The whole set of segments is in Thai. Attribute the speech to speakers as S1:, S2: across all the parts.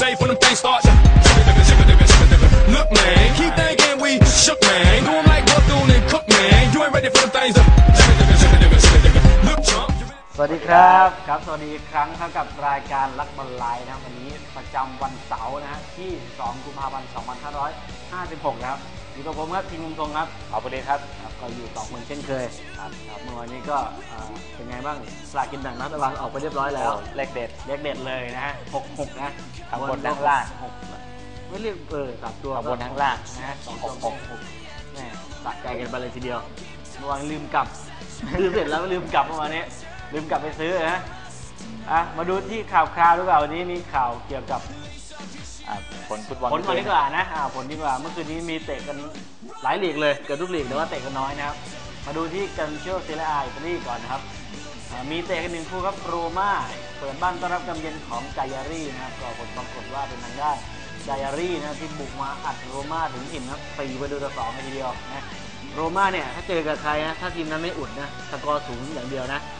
S1: safe when them things start Look, man, keep thinking we shook, man. Do 'em like Bethune and Cook, man. You ain't ready for them things
S2: วัสดีครับครับ สวัสดีอีกครั้งครับกับรายการลักบอลไลน์นะครับวันนี้ประจำวันเสาร์นะฮะที่ 2 กุมภาพันธ์ 2556 นะครับอยู่กับผมครับทีมมุมทรงครับ
S3: เอาไปเลยครับ
S2: ครับก็อยู่สองคนเช่นเคยครับครับเมื่อวานนี้ก็เอ่อเป็นไงบ้างสลากกินแบ่งรัฐบาลออกไปเรียบร้อยแล้ว
S3: เลขเด็ด
S2: เรียกเด็ดเลยนะฮะหกหกนะ
S3: ข้างบนข้างล่าง
S2: หกไม่เรียกเออสามตัว
S3: ข้างบนข้างล่าง
S2: นะฮะสองตัว
S3: หก
S2: หกแม่สะใจกันไปเลยทีเดียวเมื่อวานลืมกลับซื้อเสร็จแล้วลืมกลับเมื่อวานนี้ ลืมกลับไปซื้อนะอะมาดูที่ข่าวคราวดีกว่าวันนี้มีข่าวเกี่ยวกับ
S3: อ่าผลฟุตบอล
S2: ผลก่อนดีกว่านะอ่าผลดีกว่าเมื่อคืนนี้มีเตะกันหลายลีกเลยเกือบทุกลีกแต่ว่าเตะกันน้อยนะครับ มาดูที่กันเชียเซเรียอาอิตาลีก่อนนะครับอ่ามีเตะกันหนึ่งคู่ครับโรม่าเปิดบ้านต้อนรับกำเย็นของกายารีนะครับก็ผลปรากฏว่าเป็นทางด้านกายารีนะที่บุกมาอัดโรม่าถึงถิ่นครับสี่ประตูต่อสองเลยทีเดียวนะโรม่าเนี่ยถ้าเจอกับใครนะถ้าทีมนั้นไม่อุดนะสกอร์สูงอย่างเดียวนะ
S3: อ่า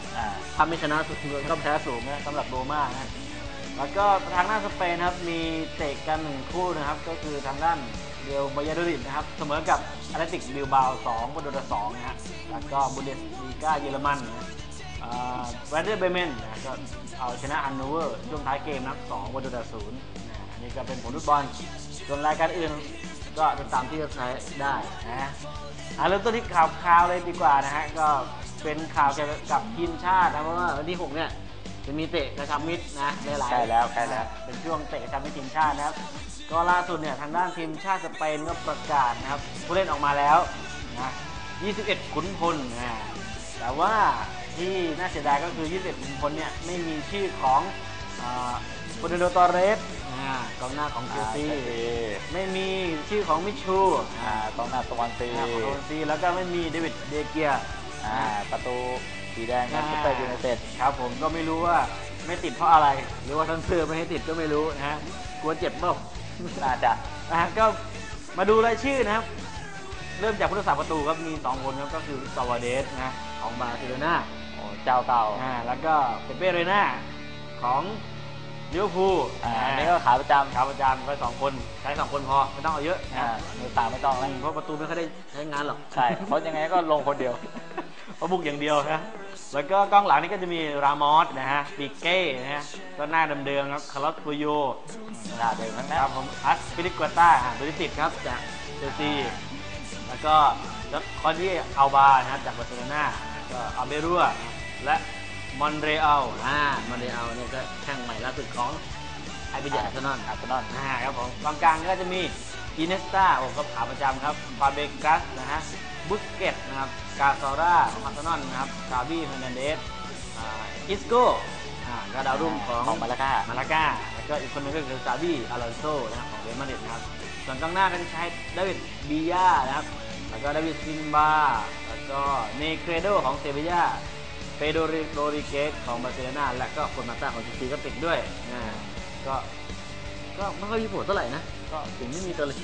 S2: ถ้าไม่ชนะสุดก็แพ้สูงนะสำหรับโรม่านะแล้วก็ทางด้านสเปนนะครับมีเตะกันหนึ่งคู่นะครับ ก็คือทางด้านเรียวบายาโดริดนะครับ เสมอกับอาร์ติกบิลบาว2ประตูต่อ2นะฮะแล้วก็บุนเดสลีกาเยอรมันนะแวนเดอร์เบเมนนะก็เอาชนะอันโนเวอร์ช่วงท้ายเกมนะครับ2ประตูต่อ0นะอันนี้ก็เป็นผลฟุตบอลส่วนรายการอื่นก็ติดตามที่เว็บไซต์ได้นะอะเริ่มต้นที่ข่าวคราวเลยดีกว่านะฮะก็ เป็นข่าวเกี่ยวกับทีมชาตินะเพราะว่าวันที่ 6 เนี่ย จะมีเตะกระชับมิตรนะหลายๆ
S3: ใกล้แล้วใกล้แล้ว
S2: เป็นช่วงเตะกระชับมิตรทีมชาตินะครับ ก็ล่าสุดเนี่ยทางด้านทีมชาติสเปนก็ประกาศนะครับ ผู้เล่นออกมาแล้วนะ 21 ขุนพลนะแต่ว่าที่น่าเสียดายก็คือ 21 ขุนพลเนี่ยไม่มีชื่อของโปเดโดตอเรสกองหน้าของเชลซี
S3: อ่าเชลซี
S2: ไม่มีชื่อของมิชู
S3: อ่ากองหน้าตะวันตี
S2: อ่าของเชลซีแล้วก็ไม่มีเดวิดเดเกีย
S3: อ่าประตูสีแดงแมนเชสเตอร์ยูไนเต็ด
S2: ครับผมก็ไม่รู้ว่าไม่ติดเพราะอะไร หรือว่าทั้งเสื้อไม่ให้ติดก็ไม่รู้นะฮะกลัวเจ็บเปล่า
S3: น่าจะ
S2: นะฮะก็มาดูรายชื่อนะครับ เริ่มจากผู้รักษาประตูครับมี2คนครับก็คือซาวาเดสนะของบาร์เซโลนา
S3: โอ้เจ้าเก่า
S2: อ่าแล้วก็เปเป้เรน่าของลิเวอร์พูล
S3: อ่าอันนี้ก็ขาประจำ
S2: ขาประจำไปสองคนใช้สองคนพอไม่ต้องเอาเยอะ
S3: อ่า
S2: นะ
S3: มือสามไม่ต้องแล้ว
S2: เพราะประตูไม่ค่อยได้ใช้งานหรอก
S3: ใช่เพราะยังไงก็ลงคนเดียว
S2: เพราะบุกอย่างเดียวนะแล้วก็กล้องหลังนี่ก็จะมีรามอสนะฮะปิเก้นะฮะก็หน้าเดิมๆครับคาร์ลอสปูโย
S3: หน้าเดิมทั้ง
S2: ค
S3: นั้น
S2: รับผมอัสปิลิกวาต้าตัวที่ติดครับจากเชลซีแล้วก็แล้วคอนที่อัลบานะครับจากบาร์เซโลนาแล้วก็อาเบรัวและมอนเรอัลอ่ามอนเรอัลเนี่ยก็แข่งใหม่ล่าสุดของไอเบรอาร์เซนอล
S3: อาร์เซนอล
S2: อ่าครับผมกองกลางก็จะมีอินเนสตาโอ้ก็ขาประจำครับฟาเบกัสนะฮะ บุสเกตนะครับกาซอร่าของอาร์เซนอลนะครับกาบี้เฮอร์นันเดสอ่าอิสโก้อ่าก็ดาวรุ่งของ
S3: ของมาลาก้า
S2: มาลาก้าแล้วก็อีกคนนึงก็คือซาบี้อารอนโซนะครับของเรอัลมาดริดนะครับส่วนกองหน้าก็จะใช้ดาวิดบียานะครับแล้วก็ดาวิดซิมบาแล้วก็เนเกรโดของเซบียาเปโดริโรริเกสของบาร์เซโลนาและก็คนมาต้าของเชลซีก็ติดด้วยอ่าก็ ก็ไม่ค่อยมีผลเท่าไหร่นะก็ถึงไม่มีตัวเลย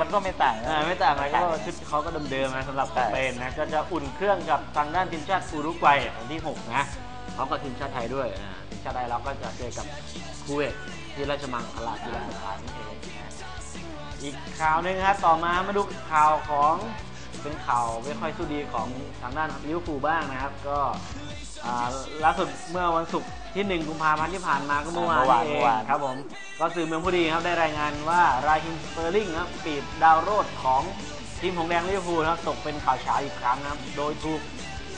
S3: มันก็ไม่ต่างนะ
S2: อ่าไม่ต่างอะไรก็ชุดเขาก็เดิมๆนะสำหรับส
S3: ใช่
S2: เปนนะก็จะอุ่นเครื่องกับทางด้านทีมชาติอุรุกวัยวันที่ 6 นะพร้อมกับทีมชาติไทยด้วยอ่าทีมชาติไทยเราก็จะเจอกับคูเวตที่ราชมังคลากีฬาสถานนี่เองนะอีกข่าวหนึ่งครับต่อมามาดูข่าวของเป็นข่าวไม่ค่อยสู้ดีของทางด้านลิเวอร์พูลบ้างนะครับ ก็อ่าล่าสุดเมื่อวันศุกร์ ที่ 1 กุมภาพันธ์ที่ผ่านมาก็เมื่อวาน
S3: เมื่อวาน
S2: นี้เอ
S3: เมื่
S2: ง
S3: อวาน
S2: ครับผมก็สื่อเมืองผู้ดีครับได้รายงานว่าราฮิมสเปอร์ลิงครับปีดดาวโรดของทีมหงแดงลิเวอร์พูลนะครับตกเป็นข่าวเช้าอีกครั้งนะครับโดยถูก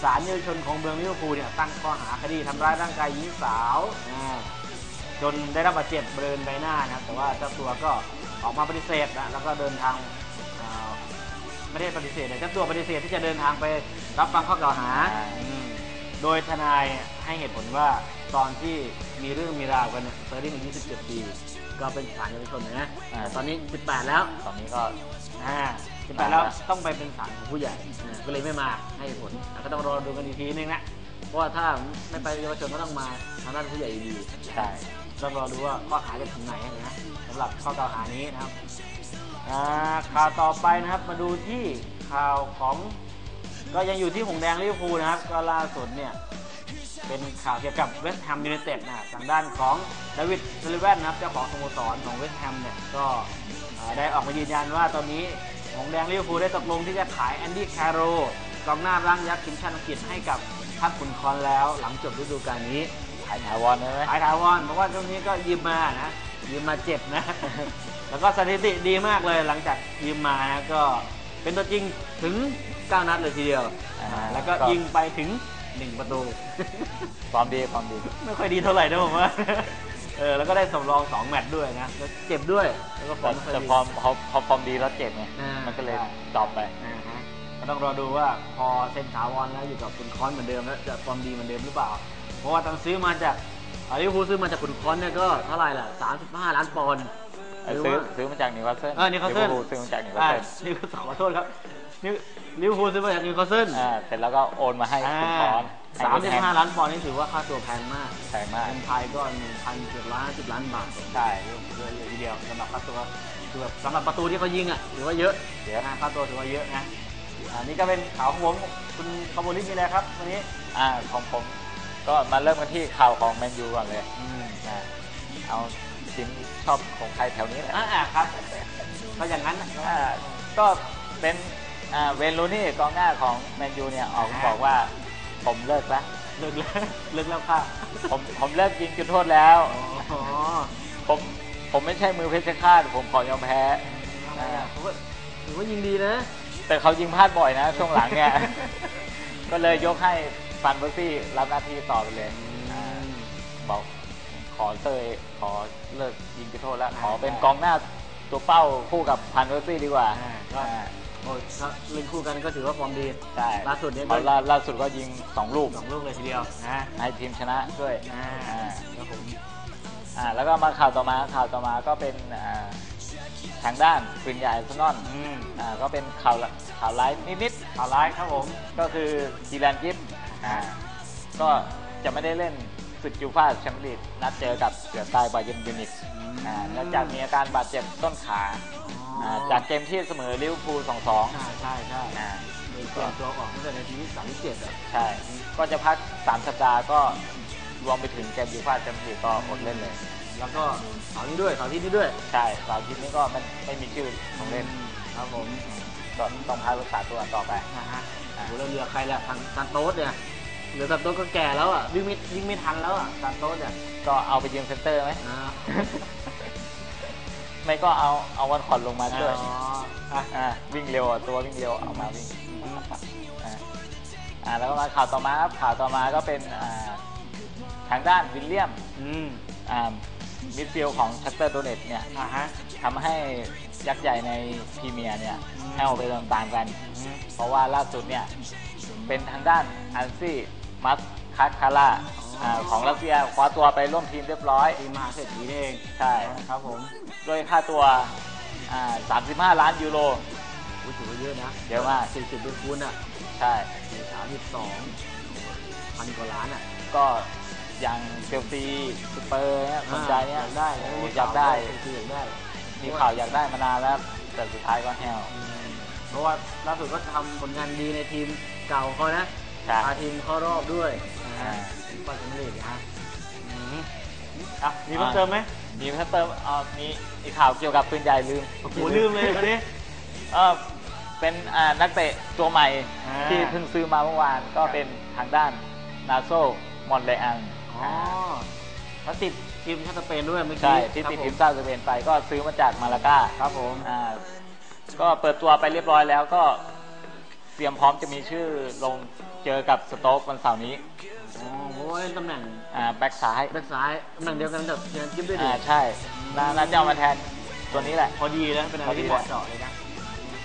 S2: ศาลเยาวชนของเมืองลิเวอร์พูลเนี่ยตั้งข้อหาคดีทำร้ายร่างกายหญิงสาวอ่าจนได้รับบาดเจ็บบริเวณใบหน้านะครับแต่ว่าเจ้าตัวก็ออกมาปฏิเสธนะแล้วก็เดินทางอ่าไม่ได้ปฏิเสธแต่เจ้าตัวปฏิเสธที่จะเดินทางไปรับฟังข้อกล่าวหาอืมโดยทนายให้เหตุผลว่าตอนที่มีเรื่องมีราวกันเนี่ยเซอร์ดิ้งอายุ17ปีก็เป็นศาลเยาวชนนะ
S3: อ่า
S2: แต่ตอนนี้ 18 แล้ว
S3: ตอนนี้ก็
S2: อ่า18 แล้วต้องไปเป็นศาลของผู้ใหญ่อ่าก็เลยไม่มาให้เหตุผลอะก็ต้องรอดูกันอีกทีนึงนะเพราะว่าถ้าไม่ไปเยาวชนก็ต้องมาทางด้านผู้ใหญ่อยู่ดี
S3: ใช่
S2: ต้องรอดูว่าข้อหาจะถึงไหนนะสำหรับข้อกล่าวหานี้นะครับอ่าข่าวต่อไปนะครับมาดูที่ข่าวของ ก็ยังอยู่ที่หงแดงลิเวอร์พูลนะครับ ก็ล่าสุดเนี่ย เป็นข่าวเกี่ยวกับเวสต์แฮมยูไนเต็ดนะทางด้านของดาวิดเซลิแวนนะครับเจ้าของสโมสรของเวสต์แฮมเนี่ยก็เอ่อได้ออกมายืนยันว่าตอนนี้หงส์แดงลิเวอร์พูลได้ตกลงที่จะขายแอนดี้แคโรกองหน้าร่างยักษ์ทีมชาติอังกฤษให้กับทัพขุนคอนแล้ว หลังจบฤดูกาลนี้
S3: ขายถาวรได้ไหม
S2: ขายถาวรเพราะว่าช่วงนี้ก็ยืมมานะยืมมาเจ็บนะ แล้วก็สถิติดีมากเลยหลังจากยืมมานะก็เป็นตัวจริงถึง 9 นัดเลยทีเดียว
S3: อ่า
S2: แล้วก็ยิงไปถึง 1ประตู
S3: ความดีความดี
S2: ไม่ค่อยดีเท่าไหร่นะผมว่า เออแล้วก็ได้สำรอง2แมตช์ด้วยนะแล้วเจ็บด้วย แล้วก็ฟอ
S3: แต่
S2: ร์มไม่ค่อย
S3: แต่
S2: ดี
S3: พอพอพอฟอร์มดีแล้วเจ็บไง
S2: อ่ามั
S3: มันก็เลย
S2: ใช่
S3: ดรอปไป
S2: อ่าฮะก็ต้องรอดูว่าพอเซ็นถาวรแล้วอยู่กับคุณคอนเหมือนเดิมแล้วจะฟอร์มดีเหมือนเดิมหรือเปล่า เพราะว่าตอนซื้อมาจากอาลิเวอร์พูลซื้อมาจากคุณคอนเนี่ยก็เท่าไหร่ล่ะ 35 ล้านปอนด์
S3: เออซื้อซื้อมาจากนิวคาสเซิล
S2: เออนิวคาสเซิล
S3: ลิวอร์พูลซื้อมาจากนิวคาส
S2: อ่า
S3: เซิล
S2: นิวคาสเซิลขอโทษครับนิว ลิเวอร์พูลซื้อมาจากนิวคาสเซิล
S3: อ่าเสร็จแล้วก็โอนมาให้คุณคอนให้
S2: สาม
S3: เว
S2: สิ
S3: ส
S2: บ
S3: ต์แฮ
S2: ห้าล้านปอนด์นี่ถือว่าค่าตัวแพงมาก
S3: แพงมาก
S2: เงินไทยก็หนึ่งพันเกือบล้านสิบล้านบาท
S3: ใช่
S2: เยอะเลยทีเดียวสำหรับค่าตัวคือแบบสำหรับประตูที่เขายิงอะถือว่าเยอะ
S3: เยอะ
S2: นะค่าตัวถือว่าเยอะนะอันนี้ก็เป็นข่าวของผมคุณคาร์โบลิสมีอะไรครับวันนี้
S3: อ่าของผมก็มาเริ่มกันที่ข่าวของแมนยูก่อนเลย
S2: อืม
S3: นะเอาทีมชอบของใครแถวนี้แหละ
S2: อ่าครับก็อย่างนั้นนะ
S3: อ่าก็เป็น อ่าเวนลูนี่กองหน้าของแมนยูเนี่ยออกมาบอกว่า ผมเลิกแล้ว
S2: เลิกแล้วเลิกแล้วค่ะ
S3: ผมผมเลิกยิงจุดโทษแล้ว
S2: อ๋อ
S3: ผมผมไม่ใช่มือเพชรฆาตผมขอยอมแพ้
S2: อ่าผมว่าถือว่ายิงดีนะ
S3: แต่เขายิงพลาดบ่อยนะช่วงหลังเนี่ย ก็เลยยกให้ฟันเบอร์ซี่รับหน้าที่ต่อไปเลยอ่าบอกขอเตยขอเลิกยิงจุดโทษแล้ว ขอเป็นกองหน้าตัวเป้าคู่กับพันเบอร์ซี่ดีกว่า
S2: อ่าก็
S3: อ่า
S2: โอ้ยถ้าเล่นคู่กันก็ถือว่าฟอร์มดี
S3: ใช่
S2: ล่าสุดเนี่ยก็
S3: เขาล่าล่าสุดก็ยิงสองลูก
S2: สองลูกเลยทีเดียวนะ
S3: ให้ทีมชนะด้วย
S2: อ่า
S3: อ่า
S2: ครับผม
S3: อ่าแล้วก็มาข่าวต่อมาข่าวต่อมาก็เป็นอ่าทางด้านปืนใหญ่อาร์เซนอล
S2: อืม
S3: อ่าก็เป็นข่าวละข่าวร้ายนิด
S2: ข่าวร้ายครับผม
S3: ๆก็คือจีแลนกิฟอ่าก็จะไม่ได้เล่นศึกยูฟ่าแชมเปี้ยนลีกนัดเจอกับเสือใต้บาเยร์นมิวนิกอ่าเนื่องจากมีอาการบาดเจ็บต้นขาอ่าจากเกมที่เสมอลิเวอร์พูล 2-2
S2: อ่าใช่ใช่
S3: อ่า
S2: เปลี่ยนตัวออกตั้งแต่นาทีที่สามที่เจ็ดอะ
S3: ใช่ ก็จะพัก 3 สัปดาห์ก็รวมไปถึงเกมยูฟ่าแชมเปี้ยนลีกก็อดเล่นเลย
S2: แล้วก็เสาร์นี้ด้วยเสาร์อาที่นี้ด้วย
S3: ใช่เสาร์อาทิตย์นี้ก็มันไม่มีชื่อของเล่น
S2: ครับผม
S3: ก็ต้องพักรักษาตัวต่อไป
S2: นะฮะโอ้โหแล้วเรือใครล่ะทางซานโต๊สเนี่ยเรือซานโต๊สก็แก่แล้วอะวิ่งไม่วิ่งไม่ทันแล้วอะซานโต๊สเนี่ย
S3: ก็เอาไปยืมเซนเตอร์ไหม
S2: อ่า
S3: ไม่ก็เอาเอาวันขอนลงมาช่วย
S2: อ๋ออะ
S3: อ่าวิ่งเร็วอะตัววิ่งเร็วเอามาวิ่งอ่าอ่าแล้วก็มาข่าวต่อมาครับข่าวต่อมาก็เป็นอ่าทางด้านวิลเลียม
S2: อืม
S3: อ่ามิดฟิลด์ของชัตเตอร์โดเนตเนี่ย
S2: อ่าฮะ
S3: ทำให้ยักษ์ใหญ่ในพรีเมียร์เนี่ย
S2: อืม
S3: ให้ออกไปตามๆกัน
S2: อืม
S3: เพราะว่าล่าสุดเนี่ยเป็นทางด้านอันซี่มัส คัสคาร่า
S2: อ๋ออ่า
S3: ของรัสเซียคว้าตัวไปร่วมทีมเรียบร้อย
S2: ทีมมหาเศรษฐีนี่เอง
S3: ใช่
S2: ครับผม
S3: ด้วยค่าตัวอ่า35 ล้านยูโร
S2: อุ๊ยถือว่าเยอะนะ
S3: เยอะมาก
S2: สี่สิบเป็นคูณอะ
S3: ใช่
S2: สามสิบสองพันกว่าล้านอะ
S3: ก็อย่างเชลซีสเปอร์เนี่ยสนใจเนี่ย
S2: อยากได้
S3: โอ้
S2: นะ
S3: โหอยากได้
S2: คืออยากได้
S3: มีข่าวอยากได้มานานแล้ว แต่สุดท้ายก็แฮว
S2: อืมเพราะว่าล่าสุดก็ทำผลงานดีในทีมเก่าเขานะ
S3: ใช่
S2: พาทีมเข้ารอบด้วยนะ
S3: อ่า
S2: ฮะก็จะไม่ได้นะฮะอืมอะมีเพิ่มเติมไหม
S3: มีเพิ่มเติมเอ่อมีอีกข่าวเกี่ยวกับปืนใหญ่ลืม
S2: โอ้โหลืมเลยคนนี้
S3: เออเป็นอ่านักเตะตัวใหม่
S2: อ่า
S3: ที่เพิ่งซื้อมาเมื่อวานก็เป็นทางด้านนาโซมอนเลอัง
S2: อ๋อแล้วติดทีมชาติสเปนด้วยเมื่อกี้
S3: ใช่ที่ติด
S2: ครับ
S3: ทีม
S2: ผ
S3: ชาติสเปนไปก็ซื้อมาจากมาลากา
S2: ครับผม
S3: อ่าก็เปิดตัวไปเรียบร้อยแล้วก็เตรียมพร้อมจะมีชื่อลงเจอกับสโต๊กวันเสาร์นี้
S2: อ๋อเพราะว่าเล่นตำแหน่ง
S3: อ่าแบ็กซ้าย
S2: แบ็คซ้ายตำแหน่งเดียวกันกับเทียนกิฟด้วยดิ
S3: อ่าใช่น่าน่าจะเอามาแทนตัวนี้แหละ
S2: พอดีนะเป็นอะไรที่
S3: พอดี
S2: เหมาะเจาะเลยนะ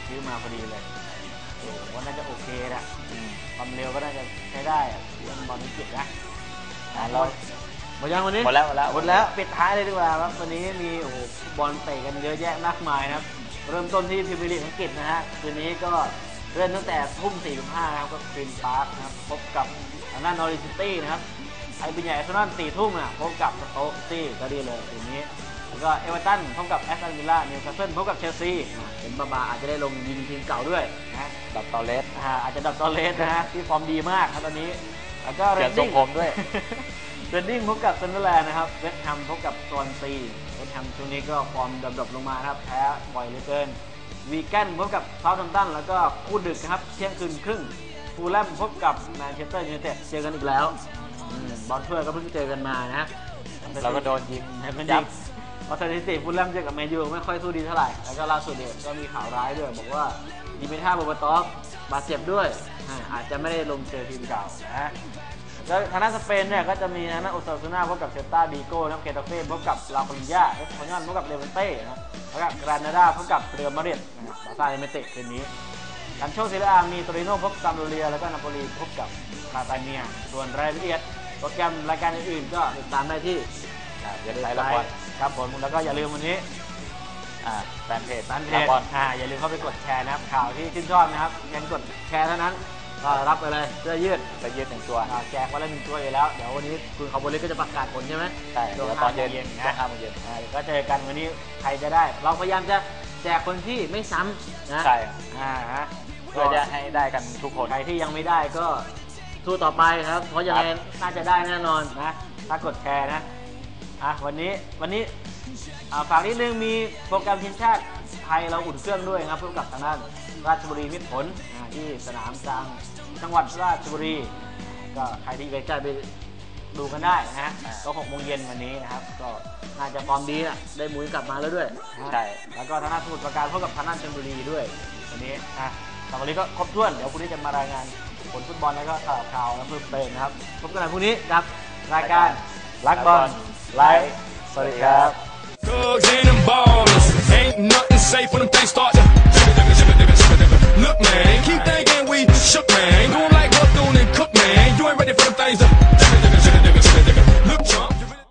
S2: ซื้อมาพอดีเลยโอ้โหว่าน่าจะโอเคนะ
S3: อืม
S2: ความเร็วก็น่าจะใช้ได้อะเรื่องบอลนิกิตนะ
S3: อ่าเรา
S2: หมดยังวันนี้
S3: หมดแล้วหมดแล้ว
S2: หมดแล้วปิดท้ายเลยดีกว่าครับวันนี้มีโอ้โหบอลเตะกันเยอะแยะมากมายนะครับ เริ่มต้นที่พรีเมียร์ลีกอังกฤษนะฮะคืนนี้ก็เริ่มตั้งแต่ทุ่ม45นะครับก็กรีนพาร์คนะครับพบกับทางด้านนอริซิตี้นะครับไอ้บินใหญ่อาร์เซนอลสี่ทุ่มอะพบกับสโต๊กซี่ก็ดีเลยคืนนี้ แล้วก็เอเวอร์ตันพบกับแอสตันวิลล่านิวคาสเซิลพบกับเชลซีอะเห็นบาบาอาจจะได้ลงยิงทีมเก่าด้วยนะ
S3: ดับตอเลส
S2: อ่าอาจจะดับตอเลสนะฮะที่ฟอร์มดีมากครับตอนนี้ แล้วก็
S3: เปลี่ยนทรงผมด้วย
S2: เรดดิ้งพบกับซันเดอร์แลนด์นะครับเวสต์แฮมพบกับสวอนซีเวสต์แฮมช่วงนี้ก็ฟอร์มดรอปๆลงมานะครับแพ้บ่อยเหลือเกินวีแกนพบกับเซาท์แฮมป์ตันแล้วก็คู่ดึกนะครับเที่ยงคืนครึ่ง ฟูลแลมพบกับแมนเชสเตอร์ยูไนเต็ดเจอกันอีกแล้วอืมบอลเพื่อก็เพิ่งเจอกันมานะ
S3: เราก็โดนยิง
S2: ให้มัน
S3: ยั
S2: ยิ
S3: บ
S2: งเพราะสถิติฟูลแลมเจอกับแมนยูไม่ค่อยสู้ดีเท่าไหร่ แล้วก็ล่าสุดเนี่ยก็มีข่าวร้ายด้วย บอกว่าดิเมท่าโบเบตอฟบาดเจ็บด้วยอ่าอาจจะไม่ได้ลงเจอทีมเก่านะแล้วทางด้านสเปนเนี่ยก็จะมีทางด้านโอซาซูน่าพบกับเซลตาดีโก้นะครับเคตาเฟ่พบกับลาโคลินยาเอสพอนยอนพบกับเลวันเต้นะครับแล้วก็กรานาดาพบกับเรอัลมาดริดนะครับบาร์ซ่ายังไม่เตะคืนนี้ กันโชคซีเรียอามีโตริโนพบซัมโดเรีย แล้วก็นาโปลีพบกับคาตาเนีย ส่วนรายละเอียดโปรแกรมรายการอื่นๆก็ติดตามได้ที่
S3: อ่าเว็บไซต์ละคร
S2: ครับผมแล้วก็อย่าลืมวันนี้
S3: อ่าแฟนเพจ
S2: แฟนเพ
S3: ละ
S2: จ
S3: คร
S2: อ่าอย่าลืมเข้าไปกดแชร์นะครับ ข่าวที่ชื่นชอบนะครับเพียงกดแชร์เท่านั้นก็รับไปเลยเสื้อยืด
S3: จะยืดหนึ่งตัว
S2: อ่าแจกวันละหนึ่งตัวอยู่แล้ว เดี๋ยววันนี้คุณขอบริก็จะประกาศผลใช่ไหม
S3: ใช่เดี๋ยวตอนเย็น
S2: ช่วง
S3: ช่วง
S2: ห้า
S3: ห้า
S2: โม
S3: โม
S2: ง
S3: ง
S2: เย็
S3: เย็
S2: น
S3: น
S2: อ่าเดี๋ยวก็เจอกันวันนี้ใครจะได้ เราพยายามจะ แจกคนที่ไม่ซ้ำนะ
S3: ใช่
S2: อ่าฮะ
S3: เพื่อจะให้ได้กันทุกคน
S2: ใครที่ยังไม่ได้ก็สู้ต่อไปครับ เพราะยังไงน่าจะได้แน่นอนนะ ถ้ากดแชร์นะอะวันนี้วันนี้อ่าฝากนิดนึงมีโปรแกรมทีมชาติไทยเราอุ่นเครื่องด้วยครับพบกับทางด้านราชบุรีมิตรผลอ่าที่สนามกลางจังหวัดราชบุรี ก็ใครที่ใกล้ๆไปดูกันได้นะฮะ
S3: อ่า
S2: ก็หกโมงเย็นวันนี้นะครับ ก็ น่าจะฟอร์มดีนะได้หมุนกลับมาแล้วด้วยนะ
S3: ใช่
S2: แล้วก็ทางด้านสมุทรปราการพบกับทางด้านชลบุรีด้วยวันนี้อะสำหรับวันนี้ก็ครบถ้วนเดี๋ยวคุณนี้จะมารายงานผลฟุตบอลแล้วก็ข่าวข่าวและเพิ่มเติมนะครับพบกันใหม่พรุ่งนี้กับรายการรักบอลไลฟ์สวัสดีครับ
S1: Thugs and them ballers. Ain't nothing safe when them things start to. Look, man, keep thinking we shook, man. Doing like Bethune and Cook, man. You ain't ready for them things to.